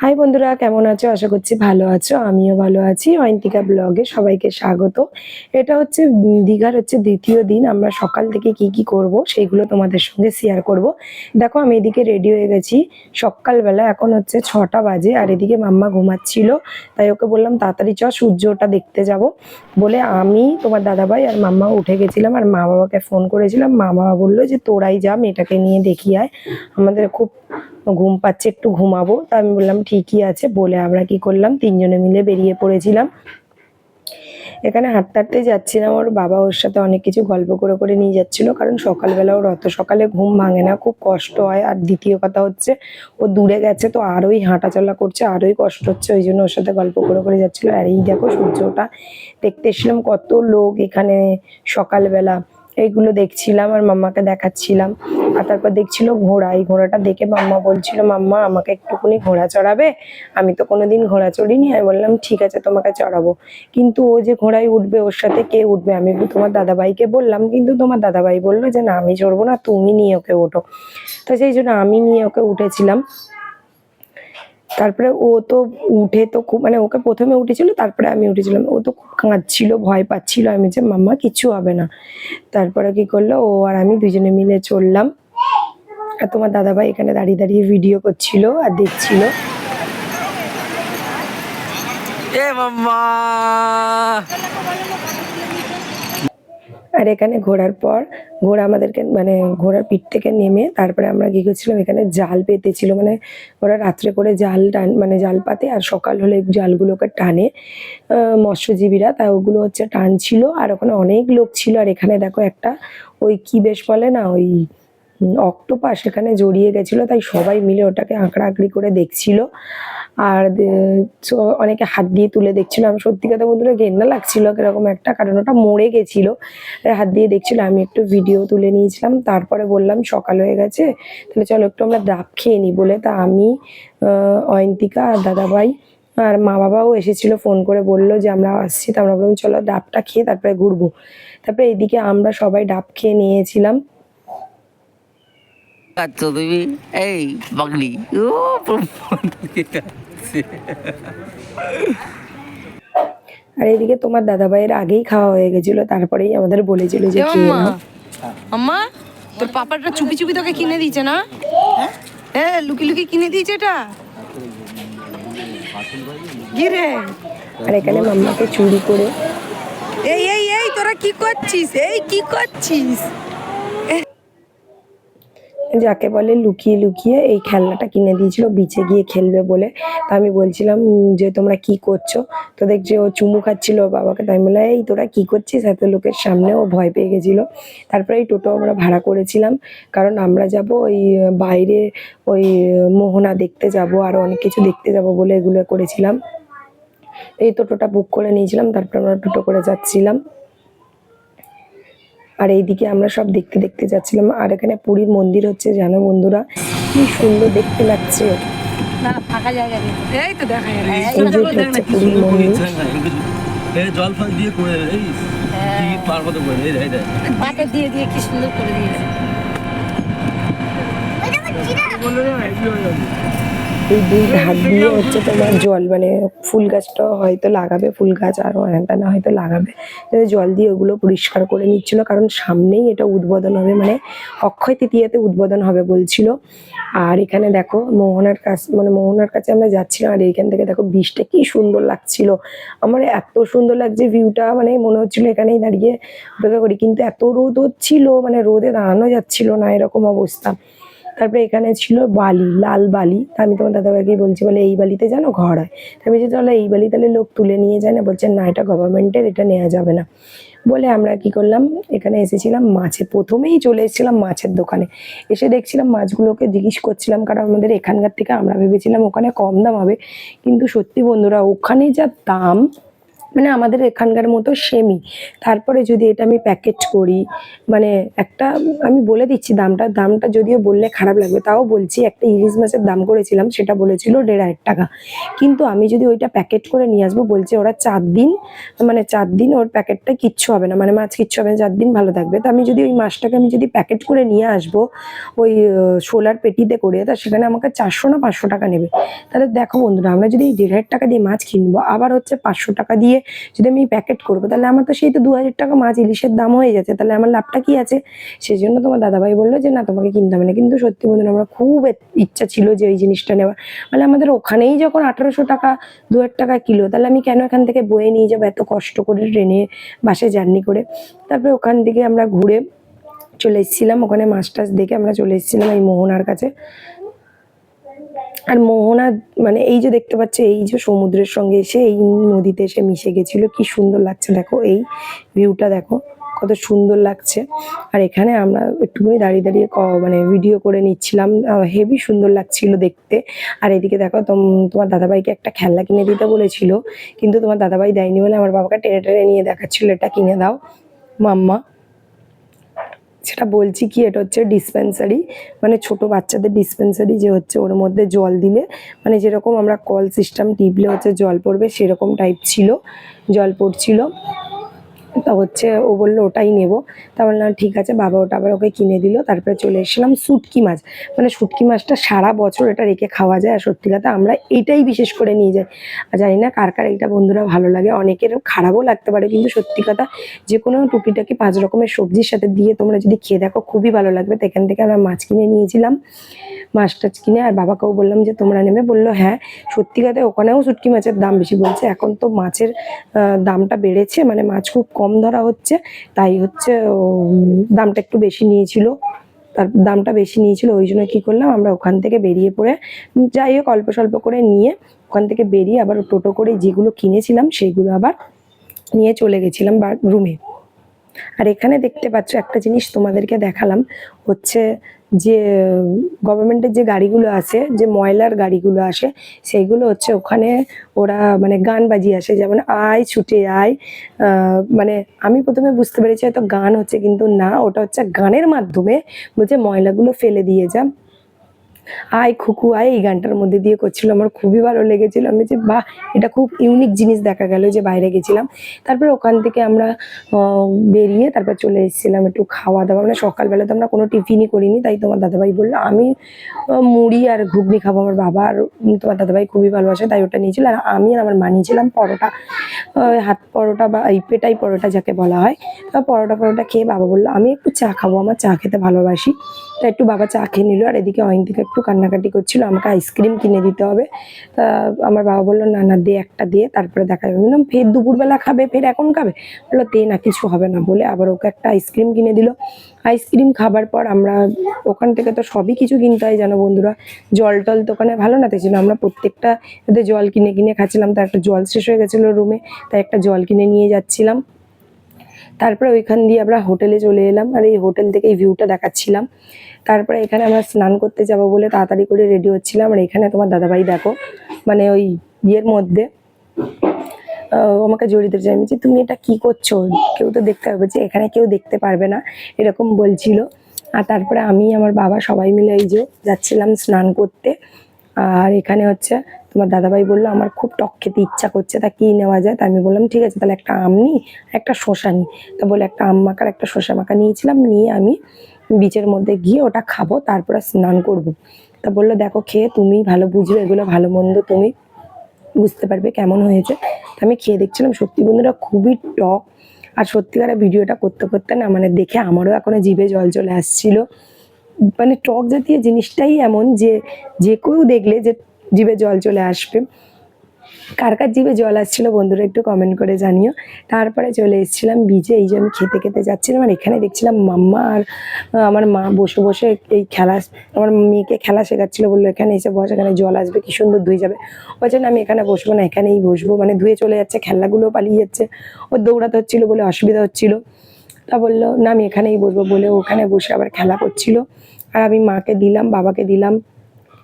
High বন্ধুরা, কেমন আছো? আশা করছি ভালো আছো। আমিও ভালো আছি। অয়ন্তিকা ব্লগে সবাইকে স্বাগত। এটা হচ্ছে দীঘার হচ্ছে দ্বিতীয় দিন। আমরা সকাল থেকে কি কি করব সেইগুলো তোমাদের সঙ্গে শেয়ার করব। দেখো, আমি এদিকে রেডি হয়ে গেছি। সকালবেলা এখন হচ্ছে ছটা বাজে আর এদিকে মাম্মা ঘুমাচ্ছিল। তাই ওকে বললাম, তাড়াতাড়ি চ সূর্যটা দেখতে যাব। বলে, আমি, তোমার দাদাভাই আর মাম্মা উঠে গেছিলাম আর মা বাবাকে ফোন করেছিলাম। মা বাবা বলল যে, তোরাই যা, মেয়েটাকে নিয়ে দেখি আয়। আমাদের খুব ঘুম পাচ্ছে, একটু ঘুমাবো। তা আমি বললাম, ঠিকই আছে। বলে আমরা কি করলাম, তিনজনে মিলে বেরিয়ে পড়েছিলাম। এখানে হাঁটতে হাঁটতে যাচ্ছিলাম, ওর বাবা ওর সাথে অনেক কিছু গল্প করে করে নিয়ে যাচ্ছিল, কারণ সকালবেলা ওর অত সকালে ঘুম ভাঙে না, খুব কষ্ট হয়। আর দ্বিতীয় কথা হচ্ছে, ও দূরে গেছে, তো আরোই হাঁটাচলা করছে, আরোই কষ্ট হচ্ছে, ওই জন্য ওর সাথে গল্প করে করে যাচ্ছিল। আর এই দেখো সূর্যটা, দেখতে এসেছিলাম কত লোক এখানে সকালবেলা। এইগুলো দেখছিলাম আর মাম্মাকে দেখাচ্ছিলাম। আর তারপর দেখছিল ঘোড়া। এই ঘোড়াটা দেখে মাম্মা বলছিল, মাম্মা, আমাকে একটুকুনি ঘোড়া চড়াবে? আমি তো কোনোদিন ঘোড়া চড়িনি। আমি বললাম, ঠিক আছে, তোমাকে চড়াবো। কিন্তু ও যে ঘোড়ায় উঠবে, ওর সাথে কে উঠবে? আমি তোমার দাদাভাইকে বললাম, কিন্তু তোমার দাদাভাই বলল যে, না, আমি চড়বো না, তুমি নিয়ে ওকে ওঠো। তো সেই জন্য আমি নিয়ে ওকে উঠেছিলাম। তারপরে ও তো উঠে তো খুব মানে ওকে প্রথমে উঠেছিল, তারপরে আমি উঠেছিলাম। ও তো খুব কাঁদছিল, ভয় পাচ্ছিল। আমি যে, মাম্মা কিছু হবে না। তারপরে কি করল, ও আর আমি দুজনে মিলে চললাম। আর তোমার দাদাভাই এখানে দাঁড়িয়ে দাঁড়িয়ে ভিডিও করছিল আর দেখছিল। এ মাম্মা! আর এখানে ঘোরার পর ঘোড়া আমাদেরকে মানে ঘোড়ার পিঠ থেকে নেমে তারপরে আমরা কি করছিলাম, এখানে জাল পেতেছিল। মানে ওরা রাত্রে করে জাল টান মানে জাল পাতে আর সকাল হলে জালগুলোকে টানে মৎস্যজীবীরা। তা ওগুলো হচ্ছে টান ছিল আর ওখানে অনেক লোক ছিল। আর এখানে দেখো একটা, ওই কি বেশ বলে না, ওই অক্টোপাস এখানে জড়িয়ে গেছিল, তাই সবাই মিলে ওটাকে আঁকড়া আঁকড়ি করে দেখছিল। আর অনেকে হাত দিয়ে তুলে দেখছিল। আমি সত্যি কথা বন্ধুরা ঘেন্না লাগছিল এরকম একটা, কারণ ওটা মরে গেছিল। হাত দিয়ে দেখছিল, আমি একটু ভিডিও তুলে নিয়েছিলাম। তারপরে বললাম, সকাল হয়ে গেছে, তাহলে চলো একটু আমরা ডাব খেয়ে নিই বলে তা আমি অয়ন্তিকা আর দাদাভাই আর মা বাবাও এসেছিল, ফোন করে বলল যে, আমরা আসছি। তা আমরা বললাম চলো ডাবটা খেয়ে তারপরে ঘুরবো। তারপরে এদিকে আমরা সবাই ডাব খেয়ে নিয়েছিলাম। আচ্ছা তুমি এই বাগলি ও আর এদিকে তোমার দাদাভাইয়ের আগেই খাওয়া হয়ে গেছিল তারপরেই আমাদের বলেছিল যে আম্মা আম্মা তোর পাপাটা চুপি চুপি তোকে কিনে দিয়েছে না? হ্যাঁ লুকি লুকি কিনে দিয়েছে এটা? কি রে? আর এখানে মাম্মাকে চুরি করে এই এই এই তোরা কি করছিস? এই কি করছিস? যাকে বলে লুকিয়ে লুকিয়ে এই খেলনাটা কিনে দিয়েছিল বিচে গিয়ে খেলবে বলে। তা আমি বলছিলাম যে তোমরা কি করছ? তো দেখছি ও চুমু খাচ্ছিল বাবাকে। তাই বললাম, এই তোরা কি করছিস? এত লোকের সামনে ও ভয় পেয়ে গেছিল। তারপরে এই টোটো আমরা ভাড়া করেছিলাম, কারণ আমরা যাব ওই বাইরে ওই মোহনা দেখতে যাব, আর অনেক কিছু দেখতে যাব বলে এগুলো করেছিলাম। এই টোটোটা বুক করে নিয়েছিলাম, তারপর আমরা টোটো করে যাচ্ছিলাম। আর এইদিকে আমরা সব দেখতে দেখতে যাচ্ছিলাম। আর এখানে পুরীর মন্দির হচ্ছে জানো বন্ধুরা? কি সুন্দর দেখতে লাগছে। এই তো দেখা যাবে এই যে এটা হচ্ছে পুরীর মন্দির। জল ফল দিয়ে করে এই টিকিট করে এই এই দিয়ে দিয়ে কি সুন্দর করে দিয়েছে। এই দুই ধার দিয়ে হচ্ছে তোমার জল মানে ফুল গাছটা হয়তো লাগাবে, ফুল গাছ আর না, হয়তো লাগাবে। জল দিয়ে ওগুলো পরিষ্কার করে নিচ্ছিল, কারণ সামনেই এটা উদ্বোধন হবে মানে অক্ষয় তৃতীয়াতে উদ্বোধন হবে বলছিল। আর এখানে দেখো মোহনার কাছ মানে মোহনার কাছে আমরা যাচ্ছিলাম, আর এইখান থেকে দেখো বৃষ্টিটা কি সুন্দর লাগছিল। আমার এত সুন্দর লাগছে ভিউটা মানে মনে হচ্ছিল এখানেই দাঁড়িয়ে অপেক্ষা করি, কিন্তু এত রোদ হচ্ছিল মানে রোদে দাঁড়ানো যাচ্ছিল না, এরকম অবস্থা। তারপরে এখানে ছিল বালি, লাল বালি। আমি তোমার দাদাভাইকে বলছি, বলে এই বালিতে যেন ঘর হয়। আমি বলছি, তাহলে এই বালি তাহলে লোক তুলে নিয়ে যায় না? বলছেন না, এটা গভর্নমেন্টের এটা নেওয়া যাবে না। বলে আমরা কি করলাম, এখানে এসেছিলাম মাছে প্রথমেই চলে এসেছিলাম মাছের দোকানে। এসে দেখছিলাম মাছগুলোকে জিজ্ঞেস করছিলাম, কারণ আমাদের এখানকার থেকে আমরা ভেবেছিলাম ওখানে কম দাম হবে। কিন্তু সত্যি বন্ধুরা, ওখানে যা দাম মানে আমাদের এখানকার মতো সেমই তারপরে যদি এটা আমি প্যাকেট করি মানে একটা, আমি বলে দিচ্ছি দামটা দামটা যদিও বললে খারাপ লাগবে, তাও বলছি একটা ইলিশ মাছের দাম করেছিলাম, সেটা বলেছিল দেড় হাজার টাকা। কিন্তু আমি যদি ওইটা প্যাকেট করে নিয়ে আসব, বলছে ওরা চার দিন মানে চার দিন ওর প্যাকেটটা কিচ্ছু হবে না মানে মাছ কিচ্ছু হবে না, চার দিন ভালো থাকবে। তো আমি যদি ওই মাছটাকে আমি যদি প্যাকেট করে নিয়ে আসব, ওই সোলার পেটিতে করে, তা সেখানে আমাকে চারশো না পাঁচশো টাকা নেবে। তাহলে দেখো বন্ধুরা, আমরা যদি দেড় হাজার টাকা দিয়ে মাছ কিনবো, আবার হচ্ছে পাঁচশো টাকা দিয়ে যদি আমি প্যাকেট করব, তাহলে আমার তো সেই তো দু হাজার টাকা মাছ ইলিশের দাম হয়ে যাচ্ছে। তাহলে আমার লাভটা কি আছে? সেই জন্য তোমার দাদাভাই বলল যে, না, তোমাকে কিনতে হবে না। কিন্তু সত্যি বন্ধুরা আমার খুব ইচ্ছা ছিল যে ওই জিনিসটা নেওয়ার। মানে আমাদের ওখানেই যখন আঠারোশো টাকা দু হাজার টাকা কিলো, তাহলে আমি কেন এখান থেকে বয়ে নিয়ে যাব এত কষ্ট করে ট্রেনে, বাসে জার্নি করে? তারপরে ওখান থেকে আমরা ঘুরে চলে এসেছিলাম। ওখানে মাছ টাছ দেখে আমরা চলে এসেছিলাম এই মোহনার কাছে। আর মোহনা মানে এই যে দেখতে পাচ্ছ, এই যে সমুদ্রের সঙ্গে এসে, এই নদীতে এসে মিশে গেছিল, কি সুন্দর লাগছে, দেখো, এই ভিউটা দেখো, কত সুন্দর লাগছে। আর এখানে আমরা একটুখানি দাঁড়িয়ে দাঁড়িয়ে মানে ভিডিও করে নিচ্ছিলাম হেভি সুন্দর লাগছিল দেখতে। আর এদিকে দেখো, তোম- তোমার দাদাভাইকে একটা খেলনা কিনে দিতে বলেছিল, কিন্তু তোমার দাদাভাই দেয়নি বলে আমার বাবাকে টেনে টেনে নিয়ে দেখাচ্ছিল, এটা কিনে দাও, মাম্মা। সেটা বলছি কি, এটা হচ্ছে ডিসপেন্সারি মানে ছোট বাচ্চাদের ডিসপেন্সারি যে হচ্ছে ওর মধ্যে জল দিলে মানে যেরকম আমরা কল সিস্টেম টিপলে হচ্ছে জল পড়বে সেরকম টাইপ ছিল, জল পড়ছিল। তা হচ্ছে ও বলল, ওটাই নেব। তা বললাম, ঠিক আছে, বাবা ওটা আবার ওকে কিনে দিল। তারপরে চলে এসেছিলাম শুটকি মাছ। মানে শুটকি মাছটা সারা বছর এটা রেখে খাওয়া যায়। আর সত্যি কথা, আমরা এইটাই বিশেষ করে নিয়ে যাই। জানি না কার কার এইটা বন্ধুরা ভালো লাগে। অনেকের খারাপও লাগতে পারে, কিন্তু সত্যি কথা, যে কোনো টুকিটাকি পাঁচ রকমের সবজির সাথে দিয়ে তোমরা যদি খেয়ে দেখো, খুবই ভালো লাগবে। তো এখান থেকে আমরা মাছ কিনে নিয়েছিলাম, মাছ টাছ কিনে। আর বাবাকেও বললাম যে, তোমরা নেবে? বলল হ্যাঁ। সত্যি কথা, ওখানেও শুটকি মাছের দাম বেশি বলছে। এখন তো মাছের দামটা বেড়েছে। মানে মাছ খুব কম ধরা হচ্ছে, তাই হচ্ছে দামটা একটু বেশি নিয়েছিল। তার দামটা বেশি নিয়েছিল, ওই জন্য কী করলাম, আমরা ওখান থেকে বেরিয়ে পড়ে, যাই হোক অল্প স্বল্প করে নিয়ে ওখান থেকে বেরিয়ে আবার টোটো করে যেগুলো কিনেছিলাম, সেগুলো আবার নিয়ে চলে গেছিলাম বা রুমে আর এখানে দেখতে পাচ্ছ একটা জিনিস তোমাদেরকে দেখালাম, হচ্ছে যে গভর্নমেন্টের যে গাড়িগুলো আছে, যে ময়লার গাড়িগুলো আসে, সেইগুলো হচ্ছে ওখানে ওরা মানে গান বাজিয়ে আসে, যেমন আয় ছুটে আয় মানে আমি প্রথমে বুঝতে পেরেছি হয়তো গান হচ্ছে, কিন্তু না, ওটা হচ্ছে গানের মাধ্যমে বলছে ময়লাগুলো ফেলে দিয়ে যা আয় খুকু, আয় এই গানটার মধ্যে দিয়ে করছিল। আমার খুবই ভালো লেগেছিল। আমি যে, বাহ, এটা খুব ইউনিক জিনিস দেখা গেল যে, বাইরে গেছিলাম। তারপর ওখান থেকে আমরা বেরিয়ে তারপর চলে এসেছিলাম একটু খাওয়া দাওয়া মানে সকালবেলা তো আমরা কোনো টিফিনই করিনি, তাই তোমার দাদাভাই বলল, আমি মুড়ি আর ঘুগনি খাব। আমার বাবা আর তোমার দাদাভাই খুবই ভালোবাসে, তাই ওটা নিয়েছিল। আর আমি আর আমার মা নিয়েছিলাম পরোটা। হাত পরোটা বা এই পেটাই পরোটা যাকে বলা হয়। তা পরোটা পরোটা খেয়ে বাবা বলল, আমি একটু চা খাব। আমার চা খেতে ভালোবাসি। তা একটু বাবা চা খেয়ে নিল। আর এদিকে অয়ন্তিকা একটু কান্নাকাটি করছিল, আমাকে আইসক্রিম কিনে দিতে হবে। তা আমার বাবা বলল, না না, দে একটা দিয়ে, তারপরে দেখা যাবে। বললাম, ফের দুপুরবেলা খাবে, ফের এখন খাবে? বলল, দে না, কিছু হবে না। বলে আবার ওকে একটা আইসক্রিম কিনে দিল। আইসক্রিম খাবার পর আমরা ওখান থেকে তো সবই কিছু কিনতে হয়, জানো বন্ধুরা? জল টল তো ওখানে ভালো না, তাই আমরা প্রত্যেকটা জল কিনে কিনে খাচ্ছিলাম। তার একটা জল শেষ হয়ে গেছিল রুমে তাই একটা জল কিনে নিয়ে যাচ্ছিলাম। তারপরে ওইখান দিয়ে আমরা হোটেলে চলে এলাম আর এই হোটেল থেকে এই ভিউটা দেখাচ্ছিলাম। তারপরে এখানে আমরা স্নান করতে যাব বলে তাড়াতাড়ি করে রেডি হচ্ছিলাম আর এখানে তোমার দাদাভাই দেখো মানে ওই ইয়ের মধ্যে আমাকে জড়িয়ে ধরেছে। আমি বলছি, তুমি এটা কি করছ? কেউ তো দেখতে পারবে যে এখানে কেউ দেখতে পারবে না। এরকম বলছিল। আর তারপরে আমি আমার বাবা সবাই মিলে এই যে যাচ্ছিলাম স্নান করতে। আর এখানে হচ্ছে তোমার দাদাভাই বলল, আমার খুব টক খেতে ইচ্ছা করছে, তা কি নেওয়া যায়? তা আমি বললাম, ঠিক আছে, তাহলে একটা আম নিই একটা শশা নিই তা বলে একটা আম মাখার একটা শসা মাখা নিয়েছিলাম, নিয়ে আমি বিচের মধ্যে গিয়ে ওটা খাব, তারপরে স্নান করব। তা বলল, দেখো, খেয়ে তুমি ভালো বুঝবে, এগুলো ভালো মন্দ তুমি বুঝতে পারবে কেমন হয়েছে। আমি খেয়ে দেখছিলাম, সত্যি বন্ধুরা খুবই টক। আর সত্যিকারের ভিডিওটা করতে করতে না মানে দেখে আমারও এখনও জিভে জল চলে আসছিল। মানে টক জাতীয় জিনিসটাই এমন যে যে কেউ দেখলে যে জিভে জল চলে আসবে। কার কার জিভে জল আসছিল বন্ধুরা একটু কমেন্ট করে জানিও। তারপরে চলে এসেছিলাম বিচে এই যে আমি খেতে খেতে যাচ্ছিলাম আর এখানে দেখছিলাম মাম্মা আর আমার মা বসে বসে এই খেলা, আমার মেয়েকে খেলা শেখাচ্ছিল বলল, এখানে এসে বস, এখানে জল আসবে, কি সুন্দর ধুয়ে যাবে। বলছে না আমি এখানে বসবো না, এখানেই বসবো। মানে ধুয়ে চলে যাচ্ছে খেলনাগুলো পালিয়ে যাচ্ছে। ওর দৌড়াতে হচ্ছিল বলে অসুবিধা হচ্ছিল। তা বলল, না, আমি এখানেই বসবো। বলে ওখানে বসে আবার খেলা করছিল। আর আমি মাকে দিলাম, বাবাকে দিলাম।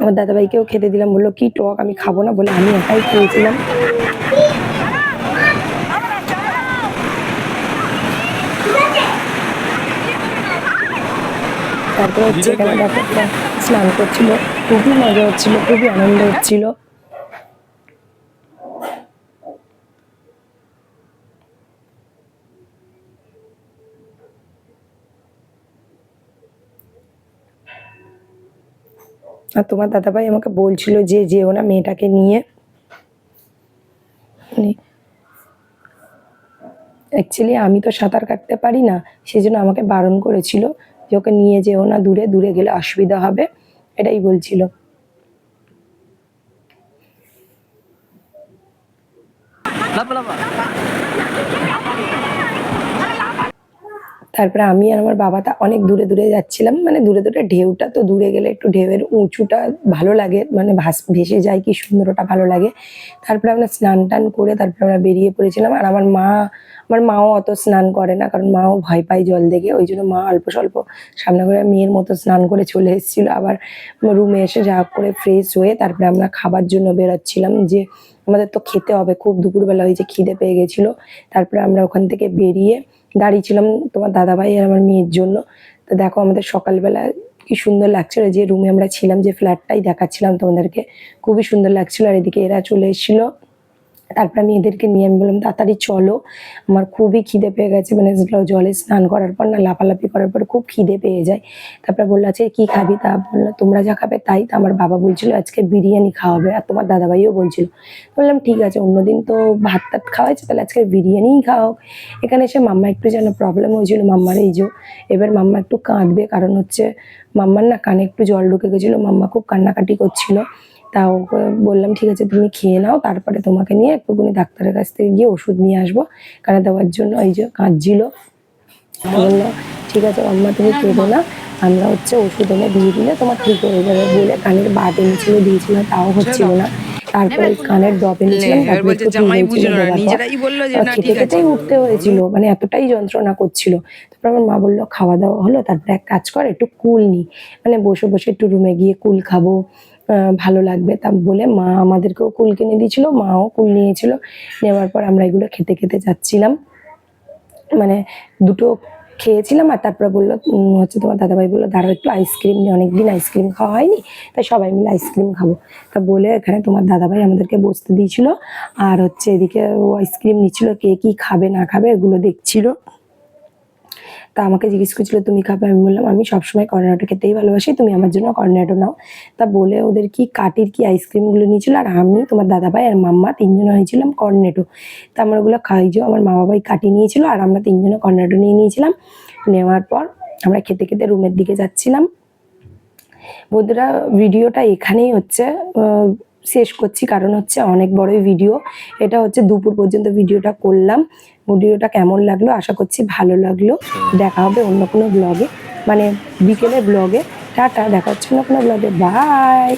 আমার দাদাভাইকেও খেতে দিলাম বলল কি টক আমি খাব না। বলে আমি একাই খেয়েছিলাম। তারপরে হচ্ছে স্নান করছিল খুবই মজা হচ্ছিল খুবই আনন্দ হচ্ছিল। আর তোমার দাদাভাই আমাকে বলছিল যে যেও না মেয়েটাকে নিয়ে। অ্যাকচুয়ালি আমি তো সাঁতার কাটতে পারি না সেই জন্য আমাকে বারণ করেছিল যে ওকে নিয়ে যেও না, দূরে দূরে গেলে অসুবিধা হবে, এটাই বলছিল। লাফা লাফা। তারপরে আমি আর আমার বাবা তা অনেক দূরে দূরে যাচ্ছিলাম। মানে দূরে দূরে ঢেউটা তো দূরে গেলে একটু ঢেউয়ের উঁচুটা ভালো লাগে মানে ভাস, ভেসে যায় কি সুন্দর ওটা ভালো লাগে। তারপরে আমরা স্নান টান করে তারপরে আমরা বেরিয়ে পড়েছিলাম। আর আমার মা, আমার মাও অত স্নান করে না, কারণ মাও ভয় পায় জল দেখে। ওই জন্য মা অল্প স্বল্প সামনে করে মেয়ের মতো স্নান করে চলে এসেছিল। আবার রুমে এসে যা করে ফ্রেশ হয়ে তারপরে আমরা খাবার জন্য বেরোচ্ছিলাম যে আমাদের তো খেতে হবে। খুব দুপুরবেলা হয়েছে খিদে পেয়ে গেছিল। তারপরে আমরা ওখান থেকে বেরিয়ে দাঁড়িয়েছিলাম তোমার দাদাভাই আর আমার মেয়ের জন্য। তো দেখো আমাদের সকালবেলা কি সুন্দর লাগছিল যে রুমে আমরা ছিলাম, যে ফ্ল্যাটটাই দেখাচ্ছিলাম তোমাদেরকে। খুবই সুন্দর লাগছিল আর এদিকে এরা চলে এসেছিল। তারপর আমি এদেরকে নিয়ে আমি বললাম, তাড়াতাড়ি চলো। আমার খুবই খিদে পেয়ে গেছে মানে জলে স্নান করার পর না লাফালাফি করার পর খুব খিদে পেয়ে যায়। তারপরে বলল আজকে কি খাবি? তা বলল, তোমরা যা খাবে তাই। তা আমার বাবা বলছিল, আজকে বিরিয়ানি খাওয়াবে। আর তোমার দাদাভাইও বলছিল। বললাম, ঠিক আছে, অন্যদিন তো ভাত টাত খাওয়াইছে, তাহলে আজকে বিরিয়ানিই খাও এখানে এসে মাম্মা একটু যেন প্রবলেম হয়েছিল, মাম্মার এই যে, এবার মাম্মা একটু কাঁদবে। কারণ হচ্ছে মাম্মার না কানে একটু জল ঢুকে গেছিল, মাম্মা খুব কান্নাকাটি করছিল। তাও বললাম ঠিক আছে তুমি খেয়ে নাও তারপরে তোমাকে নিয়ে একটুখানি ডাক্তারের কাছ থেকে গিয়ে ওষুধ নিয়ে আসব। কানে দেওয়ার জন্য এই যে কাঁদছিল। বলল ঠিক আছে মাম্মা তুমি কেঁদো না আমরা হচ্ছে ওষুধ এনে দিয়ে দিলে তোমার ঠিক হয়ে যাবে বলে কানের বাট এনেছিল দিয়েছিলাম তাও হচ্ছিল না। তারপরে কানের ড্রপ এনেছিলাম তারপরে একটু খেতে খেতেই উঠতে হয়েছিল মানে এতটাই যন্ত্রণা করছিল। তারপর আমার মা বলল খাওয়া দাওয়া হলো তারপরে এক কাজ কর একটু কুল নি। মানে বসে বসে একটু রুমে গিয়ে কুল খাব ভালো লাগবে তা বলে মা আমাদেরকেও কুল কিনে দিয়েছিল, মাও কুল নিয়েছিল। নেওয়ার পর আমরা এগুলো খেতে খেতে যাচ্ছিলাম। মানে দুটো খেয়েছিলাম আর তারপরে বলল হচ্ছে তোমার দাদাভাই বলল, দাঁড়াও একটু আইসক্রিম নিয়ে অনেকদিন আইসক্রিম খাওয়া হয়নি, তাই সবাই মিলে আইসক্রিম খাব। তা বলে এখানে তোমার দাদাভাই আমাদেরকে বসতে দিয়েছিল আর হচ্ছে এদিকে ও আইসক্রিম নিচ্ছিল, কে কি খাবে না খাবে এগুলো দেখছিল। তা আমাকে জিজ্ঞেস করছিল, তুমি খাবে? আমি বললাম, আমি সবসময় কর্নেটো খেতেই ভালোবাসি, তুমি আমার জন্য কর্নেটো নাও। তা বলে ওদের কি কাটির কি আইসক্রিমগুলো নিয়েছিল, আর আমি, তোমার দাদা ভাই আর মাম্মা তিনজন হয়েছিলাম কর্নেটো তা আমরা ওগুলো খাই যে আমার মা বাবাই কাটি নিয়েছিল, আর আমরা তিনজনে কর্নেটো নিয়ে নিয়েছিলাম। নেওয়ার পর আমরা খেতে খেতে রুমের দিকে যাচ্ছিলাম। বন্ধুরা, ভিডিওটা এখানেই হচ্ছে শেষ করছি। কারণ হচ্ছে অনেক বড়ই ভিডিও। এটা হচ্ছে দুপুর পর্যন্ত ভিডিওটা করলাম। ভিডিওটা কেমন লাগল? আশা করছি ভালো লাগল। দেখা হবে অন্য কোনো ব্লগে মানে বিকেলে ব্লগে টাটা, দেখা হচ্ছে অন্য কোনো ব্লগে বাই